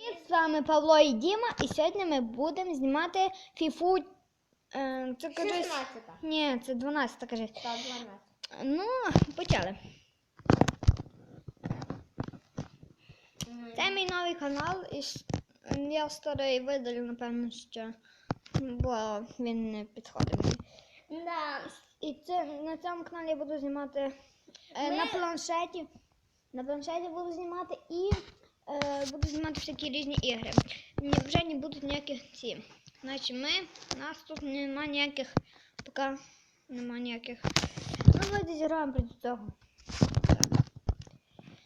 Привіт, з вами Павло і Діма, і сьогодні ми будемо знімати фіфу. Е, це кажись. Ні, це 12, кажись. Та 12. Ну, почали. Це мій новий канал, і я старий видалю, напевно, що. Бо він не підходить мені. Да. І це на цьому каналі я буду знімати е, Ми- на планшеті. На планшеті буду знімати і е, буду знімати всякі різні ігри. Вже не будуть ніяких ці. Значить, ми, у нас тут нема ніяких, поки нема ніяких. Ну, ми зіграємо проти. Так.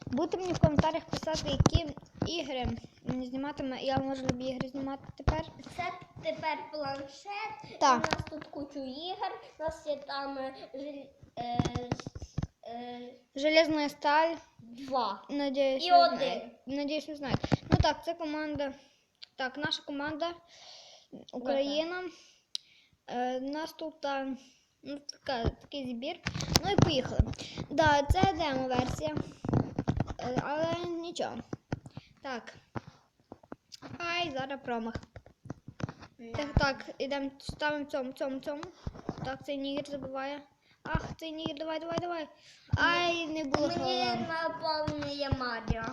Будете мені в коментарях писати, які ігри мені зніматиме. Я можу любі ігри знімати тепер. Це тепер планшет. Так. У нас тут кучу ігор. У нас є там е, е, с- е, Железна сталь. два. Надіюсь, І ви один. знаєте. Надіюсь, ви знаєте. Ну так, це команда. Так, наша команда Україна. Е, нас тут та, ну, така, такий збір. Ну і поїхали. Да, це демо-версія. Е, але нічого. Так. Ай, зараз промах. Так, так, ідемо, ставимо цьому, цьому, цьому. Так, цей нігер забиває. Ах, цей нігер, давай, давай, давай. Ай, не було Мені слова. наповнює Маріо.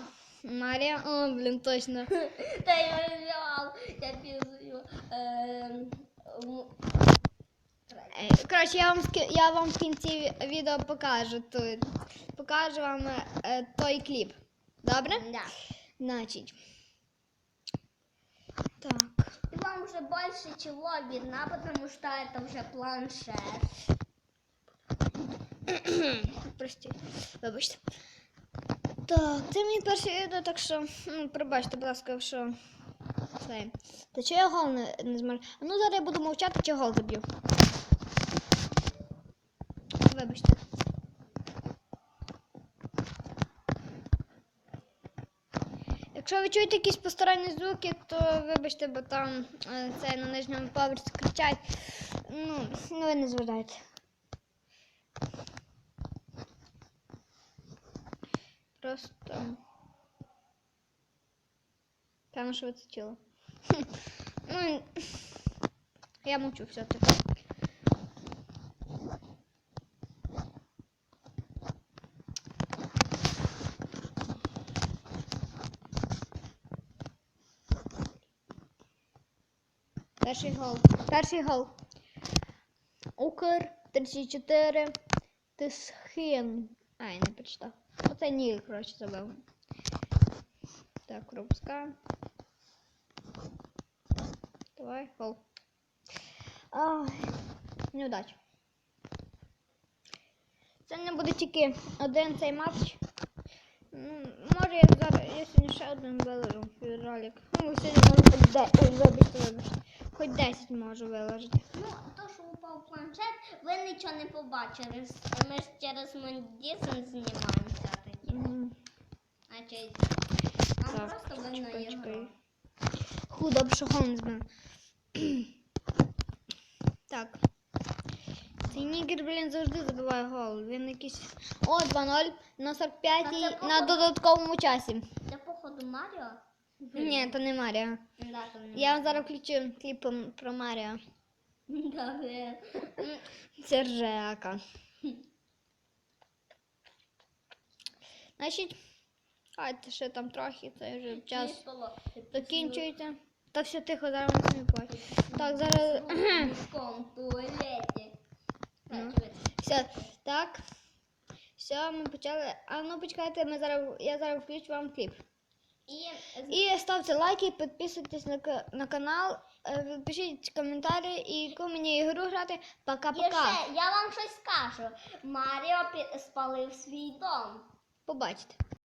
Марія, о, блін, точно. Та я взяв. Я пізую. Е, м- Е, Коротше, я вам ски- я вам в кінці відео покажу тут. Покажу вам е, той кліп. Добре? Да. Значить. Так. И вам уже больше чего видно, потому что это уже планшет. Прості. Вибачте. Так, це мій перший відео, так що, ну, пробачте, будь ласка, що. Це. Та чи я гол не, не зможу? Ну зараз я буду мовчати, чи гол заб'ю. Вибачте. Якщо ви чуєте якісь посторонні звуки, то вибачте, бо там е, це на нижньому поверсі кричать. Ну, ну ви не зважайте. Просто. Певно, що ви це чули. Хм. Ну, я мовчу все-таки. Перший гол. Перший гол. Укр 34. Тисхин. А, я не прочитав. Оце ні, коротше, забив. Так, пропускаємо. Давай, гол. Ай, неудача. Це не буде тільки один цей матч. Може я зараз, я сьогодні ще один виложу ролик. Ну, сьогодні хоч 10, ой, вибачте, вибачте. Хоч 10 можу виложити. Ну, то, що упав планшет, ви нічого не побачили. Ми ж через Мондісен знімаємо все-таки. Мгм. Значить, нам Так, просто видно його. Худо б збив. Так. Цей нігер, блін, завжди забиває гол. Він якийсь. О, 2-0 на 45-й на додатковому часі. Це, походу, Маріо? Ні, то не Маріо. Да, то не Я вам зараз включу кліп про- Маріо. Добре. Це ржака. Значить, хайте ще там трохи, це вже час закінчується. Та все тихо, зараз вони не плачуть. Так, зараз. Туалеті. Ну. Все, так. Все, ми почали. А ну почекайте, ми зараз, я зараз включу вам кліп. І І ставте лайки, підписуйтесь на, на канал, е, пишіть коментарі і яку мені ігру грати. Пока-пока. я вам щось скажу. Маріо спалив свій дом. Побачите.